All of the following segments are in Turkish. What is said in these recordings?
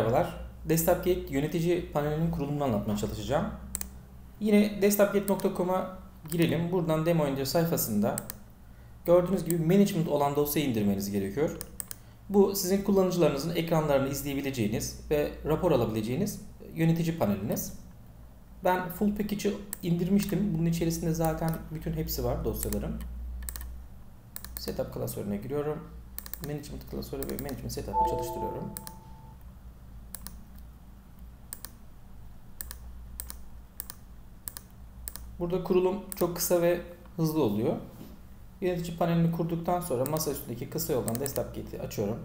Merhabalar. DesktopGate yönetici panelinin kurulumunu anlatmaya çalışacağım. Yine desktopgate.com'a girelim. Buradan demo indir sayfasında gördüğünüz gibi management olan dosyayı indirmeniz gerekiyor. Bu sizin kullanıcılarınızın ekranlarını izleyebileceğiniz ve rapor alabileceğiniz yönetici paneliniz. Ben full package'ı indirmiştim. Bunun içerisinde zaten bütün hepsi var dosyaların. Setup klasörüne giriyorum. Management klasörü ve Management Setup'ı çalıştırıyorum. Burada kurulum çok kısa ve hızlı oluyor. Yönetici panelini kurduktan sonra masa üstündeki kısa yoldan DesktopGate'i açıyorum.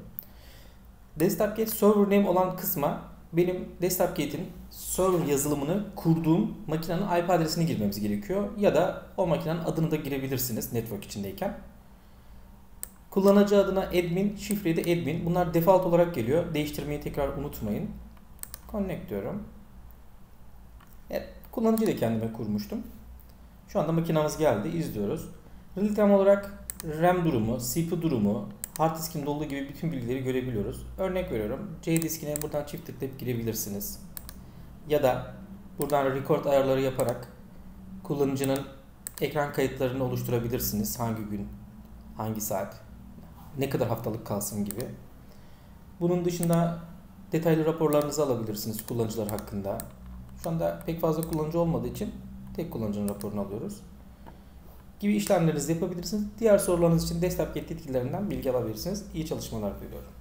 DesktopGate Server Name olan kısma benim DesktopGate'in server yazılımını kurduğum makinenin IP adresini girmemiz gerekiyor. Ya da o makinenin adını da girebilirsiniz network içindeyken. Kullanıcı adına admin, şifreyi de admin. Bunlar default olarak geliyor. Değiştirmeyi tekrar unutmayın. Connect diyorum. Evet, kullanıcıyı da kendime kurmuştum. Şu anda makinamız geldi. izliyoruz. Real time olarak RAM durumu, CPU durumu, hard diskin dolu gibi bütün bilgileri görebiliyoruz. Örnek veriyorum. C diskine buradan çift tıklayıp girebilirsiniz. Ya da buradan record ayarları yaparak kullanıcının ekran kayıtlarını oluşturabilirsiniz. Hangi gün, hangi saat, ne kadar haftalık kalsın gibi. Bunun dışında detaylı raporlarınızı alabilirsiniz kullanıcılar hakkında. Şu anda pek fazla kullanıcı olmadığı için tek kullanıcının raporunu alıyoruz. Gibi işlemlerinizi yapabilirsiniz. Diğer sorularınız için desktop yetkililerinden bilgi alabilirsiniz. İyi çalışmalar diliyorum.